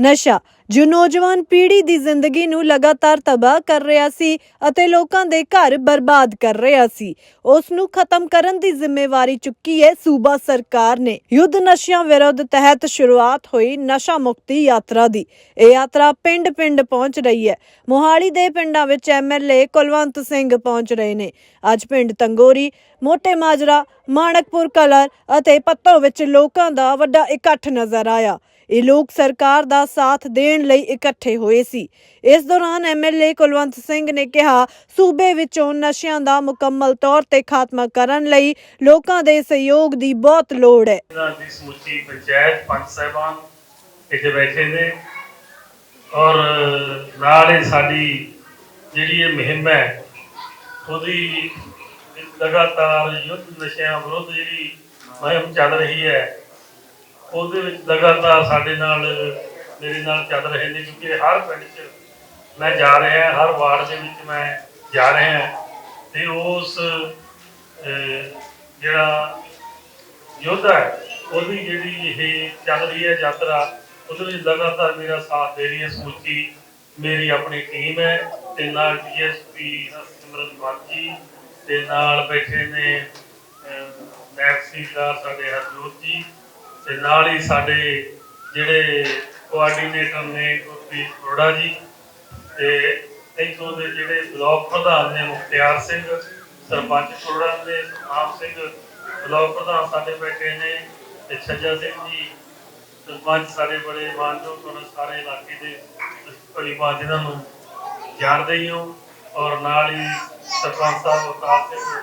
ਨਸ਼ਾ ਜੋ ਨੌਜਵਾਨ ਪੀੜ੍ਹੀ ਦੀ ਜ਼ਿੰਦਗੀ ਨੂੰ ਲਗਾਤਾਰ ਤਬਾਹ ਕਰ ਰਿਹਾ ਸੀ ਅਤੇ ਲੋਕਾਂ ਦੇ ਘਰ ਬਰਬਾਦ ਕਰ ਰਿਹਾ ਸੀ ਉਸ ਨੂੰ ਖਤਮ ਕਰਨ ਦੀ ਜ਼ਿੰਮੇਵਾਰੀ ਚੁੱਕੀ ਹੈ ਸੂਬਾ ਸਰਕਾਰ ਨੇ। ਯੁੱਧ ਨਸ਼ਿਆਂ ਵਿਰੁੱਧ ਤਹਿਤ ਸ਼ੁਰੂਆਤ ਹੋਈ ਨਸ਼ਾ ਮੁਕਤੀ ਯਾਤਰਾ ਦੀ। ਇਹ ਯਾਤਰਾ ਪਿੰਡ-ਪਿੰਡ ਪਹੁੰਚ ਰਹੀ ਹੈ। ਮੋਹਾਲੀ ਦੇ ਪਿੰਡਾਂ ਵਿੱਚ ਐਮਐਲਏ ਕੁਲਵੰਤ ਸਿੰਘ ਪਹੁੰਚ ਰਹੇ ਨੇ। ਅੱਜ ਪਿੰਡ ਤੰਗੋਰੀ, ਮੋਟੇ ਮਾਜਰਾ, ਮਾਣਕਪੁਰ ਕਲਰ ਅਤੇ ਪੱਤੋ ਵਿੱਚ ਲੋਕਾਂ ਦਾ ਵੱਡਾ ਇਕੱਠ ਨਜ਼ਰ ਆਇਆ। ਇਹ ਲੋਕ ਸਰਕਾਰ ਦਾ ਸਾਥ ਦੇਣ ਲਈ ਇਕੱਠੇ ਹੋਏ ਸੀ। ਇਸ ਦੌਰਾਨ ਐਮਐਲਏ ਕੁਲਵੰਤ ਸਿੰਘ ਨੇ ਕਿਹਾ, ਸੂਬੇ ਵਿੱਚੋਂ ਨਸ਼ਿਆਂ ਦਾ ਮੁਕੰਮਲ ਤੌਰ ਤੇ ਖਾਤਮਾ ਕਰਨ ਲਈ ਲੋਕਾਂ ਦੇ ਸਹਿਯੋਗ ਦੀ ਬਹੁਤ ਲੋੜ ਹੈ। ਦੀ ਸਮੁੱਚੀ ਪੰਚਾਇਤ, ਪੰਚ ਸਾਹਿਬਾਨ ਇੱਥੇ ਬੈਠੇ ਨੇ ਔਰ ਨਾਲ ਹੀ ਸਾਡੀ ਜਿਹੜੀ ਇਹ ਮੁਹਿੰਮ ਹੈ, ਉਹਦੀ ਲਗਾਤਾਰ ਯੁੱਧ ਨਸ਼ਿਆਂ ਵਿਰੁੱਧ ਜਿਹੜੀ ਮੁਹਿੰਮ ਚੱਲ ਰਹੀ ਹੈ, ਉਹਦੇ ਵਿੱਚ ਲਗਾਤਾਰ ਸਾਡੇ ਨਾਲ ਮੇਰੇ ਨਾਲ ਚੱਲ ਰਹੇ ਨੇ, ਕਿਉਂਕਿ ਹਰ ਪਿੰਡ 'ਚ ਮੈਂ ਜਾ ਰਿਹਾ, ਹਰ ਵਾਰਡ ਦੇ ਵਿੱਚ ਮੈਂ ਜਾ ਰਿਹਾ। ਤੇ ਉਸ ਜਿਹੜਾ ਯੋਧਾ ਹੈ, ਉਹਦੀ ਜਿਹੜੀ ਇਹ ਚੱਲ ਰਹੀ ਹੈ ਯਾਤਰਾ, ਉਹਦੇ ਵਿੱਚ ਲਗਾਤਾਰ ਮੇਰਾ ਸਾਥ ਦੇ ਰਹੀ ਹੈ, ਸਮੁੱਚੀ ਮੇਰੀ ਆਪਣੀ ਟੀਮ ਹੈ, ਤੇ ਨਾਲ ਡੀਐਸਪੀ ਸਿਮਰਨ ਮਾਜੀ ਤੇ ਨਾਲ ਬੈਠੇ ਨੇ ਨੈਕਸੀਦਾਰ ਸਾਡੇ ਹਰਜੋਤ ਜੀ, ਤੇ ਨਾਲ ਹੀ ਸਾਡੇ ਜਿਹੜੇ ਕੋਆਰਡੀਨੇਟਰ ਨੇ ਗੁਰਪ੍ਰੀਤ ਅਰੋੜਾ ਜੀ, ਤੇ ਇੱਥੋਂ ਦੇ ਜਿਹੜੇ ਬਲਾਕ ਪ੍ਰਧਾਨ ਨੇ ਮੁਖਤਿਆਰ ਸਿੰਘ, ਸਰਪੰਚ ਅਰੋੜਾ ਨੇ ਆਮ ਸਿੰਘ, ਬਲਾਕ ਪ੍ਰਧਾਨ ਸਾਡੇ ਬੈਠੇ ਨੇ, ਤੇ ਛੱਜਾ ਸਿੰਘ ਜੀ, ਸਰਪੰਚ ਸਾਡੇ ਬੜੇ ਮਾਨਯੋਗ ਉਹਨਾਂ ਸਾਰੇ ਇਲਾਕੇ ਦੇ ਪਰਿਵਾਰ ਜਿਨ੍ਹਾਂ ਨੂੰ ਜਾਣਦੇ ਹੀ ਹੋ, ਔਰ ਨਾਲ ਹੀ ਸਰਪੰਚ ਸਾਹਿਬ ਅਵਤਾਰ ਸਿੰਘ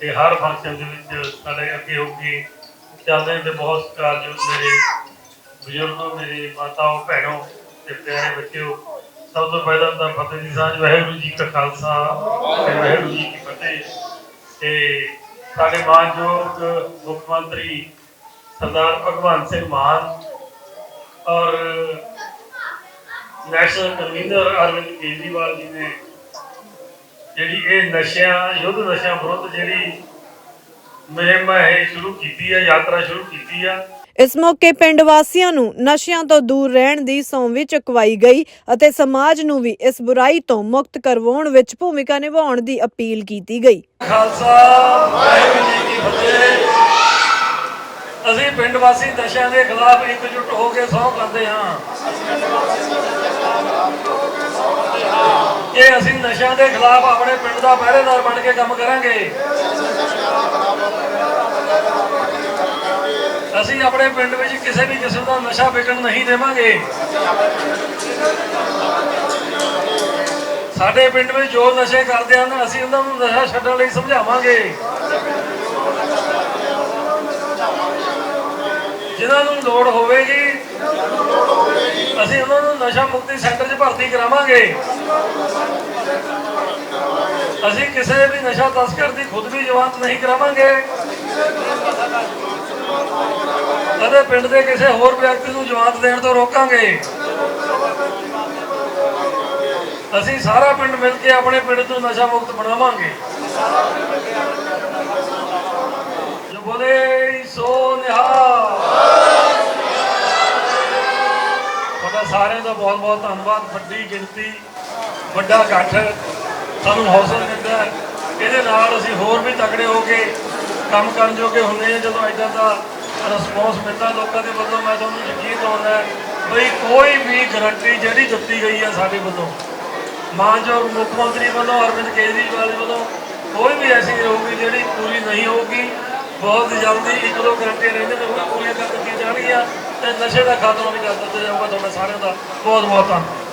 ਤੇ ਹਰ ਫੰਕਸ਼ਨ ਦੇ ਵਿੱਚ ਸਾਡੇ ਅੱਗੇ ਹੋ ਕੇ ਚੱਲਦੇ ਨੇ, ਤੇ ਬਹੁਤ ਸਤਿਕਾਰਯੋਗ ਮੇਰੇ ਬਜ਼ੁਰਗੋ, ਮੇਰੇ ਮਾਤਾਓ, ਭੈਣੋ ਤੇ ਪਿਆਰੇ ਬੱਚਿਓ, ਸਭ ਤੋਂ ਪਹਿਲਾਂ ਤਾਂ ਫਤਿਹ ਦੀ ਸਾਂਝ, ਵਾਹਿਗੁਰੂ ਜੀ ਕਾ ਖਾਲਸਾ ਤੇ ਵਾਹਿਗੁਰੂ ਜੀ ਕੀ ਫਤਿਹ। ਤੇ ਸਾਡੇ ਮਾਨਯੋਗ ਮੁੱਖ ਮੰਤਰੀ ਸਰਦਾਰ ਭਗਵੰਤ ਸਿੰਘ ਮਾਨ ਔਰ ਨੈਸ਼ਨਲ ਕਨਵੀਨਰ ਅਰਵਿੰਦ ਕੇਜਰੀਵਾਲ ਜੀ ਨੇ ਜਿਹੜੀ ਇਹ ਨਸ਼ਿਆਂ, ਯੁੱਧ ਨਸ਼ਿਆਂ ਵਿਰੁੱਧ ਜਿਹੜੀ ਮੁਹਿੰਮ ਹੈ ਸ਼ੁਰੂ ਕੀਤੀ ਹੈ, ਯਾਤਰਾ ਸ਼ੁਰੂ ਕੀਤੀ ਆ। ਇਸ ਮੌਕੇ ਪਿੰਡ ਵਾਸੀਆਂ ਨੂੰ ਨਸ਼ਿਆਂ ਤੋਂ ਦੂਰ ਰਹਿਣ ਦੀ ਸਹੁੰ ਵੀ ਚੁਕਵਾਈ ਗਈ ਅਤੇ ਸਮਾਜ ਨੂੰ ਵੀ ਇਸ ਬੁਰਾਈ ਤੋਂ ਮੁਕਤ ਕਰਵਾਉਣ ਵਿੱਚ ਭੂਮਿਕਾ ਨਿਭਾਉਣ ਦੀ ਅਪੀਲ ਕੀਤੀ ਗਈ। ਖਾਲਸਾ, ਵਾਹਿਗੁਰੂ ਜੀ ਕੀ ਫਤਿਹ। ਅਸੀਂ ਪਿੰਡ ਵਾਸੀ ਨਸ਼ਿਆਂ ਦੇ ਖਿਲਾਫ ਇਕਜੁੱਟ ਹੋ ਕੇ ਸਹੁੰ ਕਰਦੇ ਹਾਂ। ਕਿ ਅਸੀਂ ਨਸ਼ਿਆਂ ਦੇ ਖਿਲਾਫ ਆਪਣੇ ਪਿੰਡ ਦਾ ਪਹਿਰੇਦਾਰ ਬਣ ਕੇ ਕੰਮ ਕਰਾਂਗੇ। ਅਸੀਂ ਆਪਣੇ ਪਿੰਡ ਵਿੱਚ ਕਿਸੇ ਵੀ ਕਿਸਮ ਦਾ ਨਸ਼ਾ ਵਿਕਣ ਨਹੀਂ ਦੇਵਾਂਗੇ। ਸਾਡੇ ਪਿੰਡ ਵਿੱਚ ਜੋ ਨਸ਼ੇ ਕਰਦੇ ਹਨ, ਅਸੀਂ ਉਹਨਾਂ ਨੂੰ ਨਸ਼ਾ ਛੱਡਣ ਲਈ ਸਮਝਾਵਾਂਗੇ। ਜਿਨ੍ਹਾਂ ਨੂੰ ਲੋੜ ਹੋਵੇਗੀ, ਅਸੀਂ ਉਹਨਾਂ ਨੂੰ ਨਸ਼ਾ ਮੁਕਤੀ ਸੈਂਟਰ 'ਚ ਭਰਤੀ ਕਰਾਵਾਂਗੇ। ਅਸੀਂ ਕਿਸੇ ਵੀ ਨਸ਼ਾ ਤਸਕਰ ਦੀ ਖੁਦ ਵੀ ਜਵਾਨਤ ਨਹੀਂ ਕਰਾਵਾਂਗੇ। ਅਤੇ ਪਿੰਡ ਦੇ ਕਿਸੇ ਹੋਰ ਵਿਅਕਤੀ ਨੂੰ ਜਮਾਤ ਦੇਣ ਤੋਂ ਰੋਕਾਂਗੇ। ਅਸੀਂ ਸਾਰਾ ਪਿੰਡ ਮਿਲ ਕੇ ਆਪਣੇ ਪਿੰਡ ਨੂੰ ਨਸ਼ਾ ਮੁਕਤ ਬਣਾਵਾਂਗੇ। ਜੋ ਬੋਲੇ, ਸੋ ਨਿਹਾਲ। ਤੁਹਾਡਾ ਸਾਰਿਆਂ ਦਾ ਬਹੁਤ ਬਹੁਤ ਧੰਨਵਾਦ, ਵੱਡੀ ਗਿਣਤੀ, ਵੱਡਾ ਇਕੱਠ ਸਾਨੂੰ ਹੌਸਲਾ ਦਿੰਦਾ ਇਹਦੇ ਨਾਲ ਅਸੀਂ ਹੋਰ ਵੀ ਤਕੜੇ ਹੋ ਕੇ ਕੰਮ ਕਰਨ ਜੋਗੇ ਹੁੰਦੇ ਆ, ਜਦੋਂ ਐਦਾਂ ਦਾ ਰਿਸਪੌਂਸ ਮਿਲਦਾ ਲੋਕਾਂ ਦੇ ਵੱਲੋਂ, ਮੈਂ ਤੁਹਾਨੂੰ ਯਕੀਨ ਦਿਵਾਉਂਦਾ ਬਈ ਕੋਈ ਵੀ ਗਰੰਟੀ ਜਿਹੜੀ ਦਿੱਤੀ ਗਈ ਆ ਸਾਡੇ ਵੱਲੋਂ ਮਾਨਯੋਗ ਮੁੱਖ ਮੰਤਰੀ ਵੱਲੋਂ, ਅਰਵਿੰਦ ਕੇਜਰੀਵਾਲ ਵੱਲੋਂ, ਕੋਈ ਵੀ ਐਸੀ ਨਹੀਂ ਹੋਊਗੀ ਜਿਹੜੀ ਪੂਰੀ ਨਹੀਂ ਹੋਊਗੀ, ਬਹੁਤ ਜਲਦੀ ਇੱਕ ਦੋ ਗਰੰਟੀਆਂ ਰਹਿੰਦੇ ਨੇ, ਉਹ ਪੂਰੀਆਂ ਕਰ ਦਿੱਤੀਆਂ ਜਾਣਗੀਆਂ ਤੇ ਨਸ਼ੇ ਦਾ ਖਾਤਮਾ ਵੀ ਕਰ ਦਿੱਤਾ ਜਾਊਗਾ। ਤੁਹਾਡਾ ਸਾਰਿਆਂ ਦਾ ਬਹੁਤ ਬਹੁਤ ਧੰਨਵਾਦ।